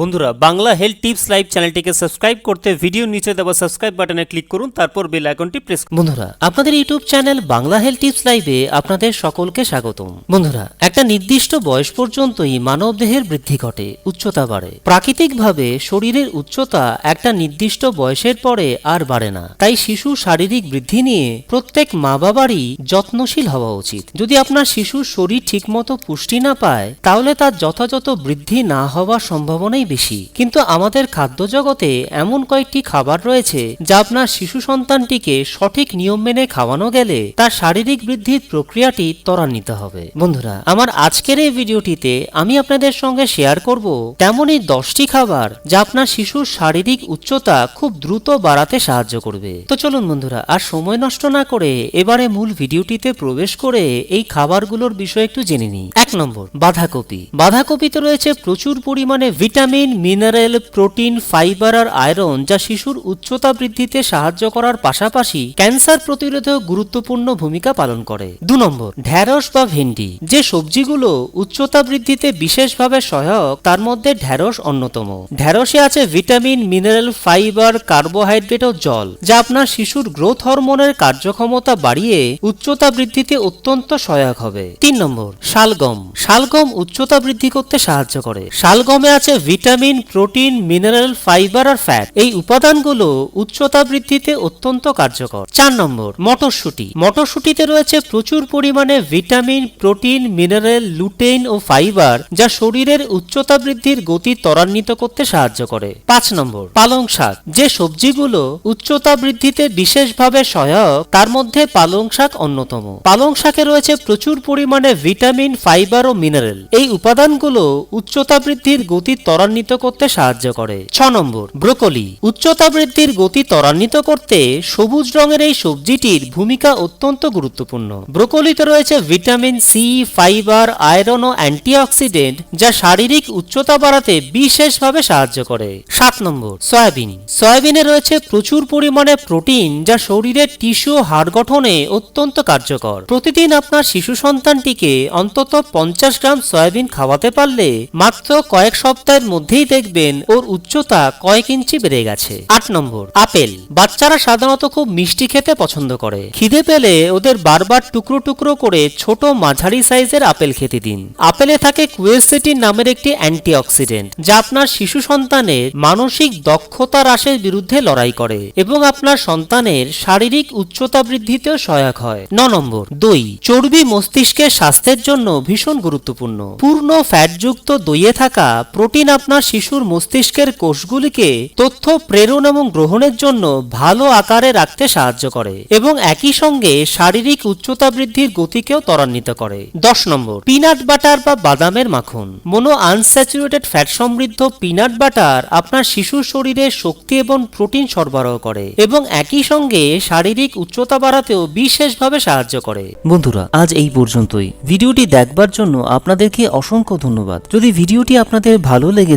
বন্ধুরা, Bangla health tips live চ্যানেলটিকে subscribe করতে ভিডিও নিচে দেওয়া সাবস্ক্রাইব বাটনে ক্লিক করুন, তারপর বেল আইকনটি প্রেস বন্ধুরা, আপনাদের YouTube channel Bangla health tips লাইভে আপনাদের সকলকে স্বাগতম। বন্ধুরা, একটা নির্দিষ্ট বয়স পর্যন্তই মানব দেহের বৃদ্ধি ঘটে, উচ্চতা বাড়ে। প্রাকৃতিকভাবে শরীরের উচ্চতা একটা নির্দিষ্ট বয়সের পরে আর বাড়ে না। তাই শিশু শারীরিক বৃদ্ধি নিয়ে প্রত্যেক মা বাবারই যত্নশীল হওয়া উচিত। যদি আপনার শিশুর শরীর ঠিকমতো পুষ্টি না পায়, তাহলে তার যথাযথ বৃদ্ধি না হওয়ার সম্ভাবনাই বেশি। কিন্তু আমাদের খাদ্য জগতে এমন কয়েকটি খাবার রয়েছে যা আপনার শিশু সন্তানটিকে সঠিক নিয়ম মেনে খাওয়ানো গেলে তার শারীরিক বৃদ্ধির প্রক্রিয়াটি ত্বরান্বিত হবে। বন্ধুরা, আমার আজকের এই ভিডিওটিতে আমি আপনাদের সঙ্গে শেয়ার করব তেমনই দশটি খাবার যা আপনার শিশুর শারীরিক উচ্চতা খুব দ্রুত বাড়াতে সাহায্য করবে। তো চলুন বন্ধুরা, আর সময় নষ্ট না করে এবারে মূল ভিডিওটিতে প্রবেশ করে এই খাবারগুলোর বিষয়ে একটু জেনে নিই। এক নম্বর, বাঁধাকপি। বাঁধাকপিতে রয়েছে প্রচুর পরিমাণে ভিটামিন মিনারেল, প্রোটিন, ফাইবার আর আয়রন যা শিশুর উচ্চতা বৃদ্ধিতে সাহায্য করার পাশাপাশি ক্যান্সার প্রতিরোধেও গুরুত্বপূর্ণ ভূমিকা পালন করে। দু নম্বর, ঢ্যাঁড়স বা ভেন্ডি। যে সবজিগুলো উচ্চতা বৃদ্ধিতে বিশেষভাবে সহায়ক, তার মধ্যে ঢ্যাঁড়স অন্যতম। ঢ্যাঁড়সে আছে ভিটামিন, মিনারেল, ফাইবার, কার্বোহাইড্রেট ও জল, যা আপনার শিশুর গ্রোথ হরমোনের কার্যক্ষমতা বাড়িয়ে উচ্চতা বৃদ্ধিতে অত্যন্ত সহায়ক হবে। তিন নম্বর, শালগম। শালগম উচ্চতা বৃদ্ধি করতে সাহায্য করে। শালগমে আছে ভিটামিন প্রোটিন, মিনারেল, ফাইবার আর ফ্যাট। এই উপাদানগুলো উচ্চতা বৃদ্ধিতে অত্যন্ত কার্যকর। চার নম্বর, মটরশুঁটি। মটরশুঁটিতে রয়েছে প্রচুর পরিমাণে ভিটামিন, প্রোটিন, মিনারেল, লুটেইন ও ফাইবার যা শরীরের উচ্চতা বৃদ্ধির গতি ত্বরান্বিত করতে সাহায্য করে। পাঁচ নম্বর, পালং শাক। যে সবজিগুলো উচ্চতা বৃদ্ধিতে বিশেষভাবে সহায়ক, তার মধ্যে পালং শাক অন্যতম। পালং শাকে রয়েছে প্রচুর পরিমাণে ভিটামিন, ফাইবার ও মিনারেল। এই উপাদানগুলো উচ্চতা বৃদ্ধির গতি ত্বরান্বিত করতে সাহায্য করে। ছ নম্বর, ব্রোকলি। উচ্চতা বৃদ্ধির গতি ত্বরান্বিত করতে সবুজ রঙের এই সবজিটির ভূমিকা অত্যন্ত গুরুত্বপূর্ণ। ব্রোকলিতে রয়েছে ভিটামিন সি, ফাইবার, আয়রন ও অ্যান্টিঅক্সিডেন্ট যা শারীরিক উচ্চতা বাড়াতে বিশেষভাবে সাহায্য করে। সাত নম্বর, সয়াবিন। সয়াবিনে রয়েছে প্রচুর পরিমাণে প্রোটিন যা শরীরের টিস্যু হাড় গঠনে অত্যন্ত কার্যকর। প্রতিদিন আপনার শিশু সন্তানটিকে অন্তত পঞ্চাশ গ্রাম সয়াবিন খাওয়াতে পারলে মাত্র কয়েক সপ্তাহের মধ্যেই দেখবেন ওর উচ্চতা কয়েক ইঞ্চি বেড়ে গেছে। আট নম্বর। আপেল। বাচ্চারা সাধারণত খুব মিষ্টি খেতে পছন্দ করে। খিদে পেলে ওদের বারবার টুকরো টুকরো করে ছোট মাঝারি সাইজের আপেল খেতে দিন। আপেলে থাকে কুয়েসেটিন নামের একটি অ্যান্টিঅক্সিডেন্ট যা আপনার শিশু সন্তানের মানসিক দক্ষতা হ্রাসের বিরুদ্ধে লড়াই করে এবং আপনার সন্তানের শারীরিক উচ্চতা বৃদ্ধিতেও সহায়ক হয়। ন নম্বর। দই। চর্বি মস্তিষ্কের স্বাস্থ্যের জন্য ভীষণ গুরুত্বপূর্ণ। পূর্ণ ফ্যাটযুক্ত দইয়ে থাকা প্রোটিন আপনার শিশুর মস্তিষ্কের কোষগুলিকে তথ্য, প্রেরণ এবং গ্রহণের জন্য ভালো আকারে রাখতে সাহায্য করে এবং একই সঙ্গে শারীরিক উচ্চতা বৃদ্ধির গতিকেও ত্বরান্বিত করে। দশ নম্বর পিনাট বাটার বা বাদামের মাখন। মনো আনস্যাচুরেটেড ফ্যাট সমৃদ্ধ পিনাট বাটার আপনার শিশুর শরীরে শক্তি এবং প্রোটিন সরবরাহ করে এবং একই সঙ্গে শারীরিক উচ্চতা বাড়াতেও বিশেষভাবে সাহায্য করে। বন্ধুরা, আজ এই পর্যন্তই। ভিডিওটি দেখবার জন্য আপনাদেরকে অসংখ্য ধন্যবাদ। যদি ভিডিওটি আপনাদের ভালো লেগে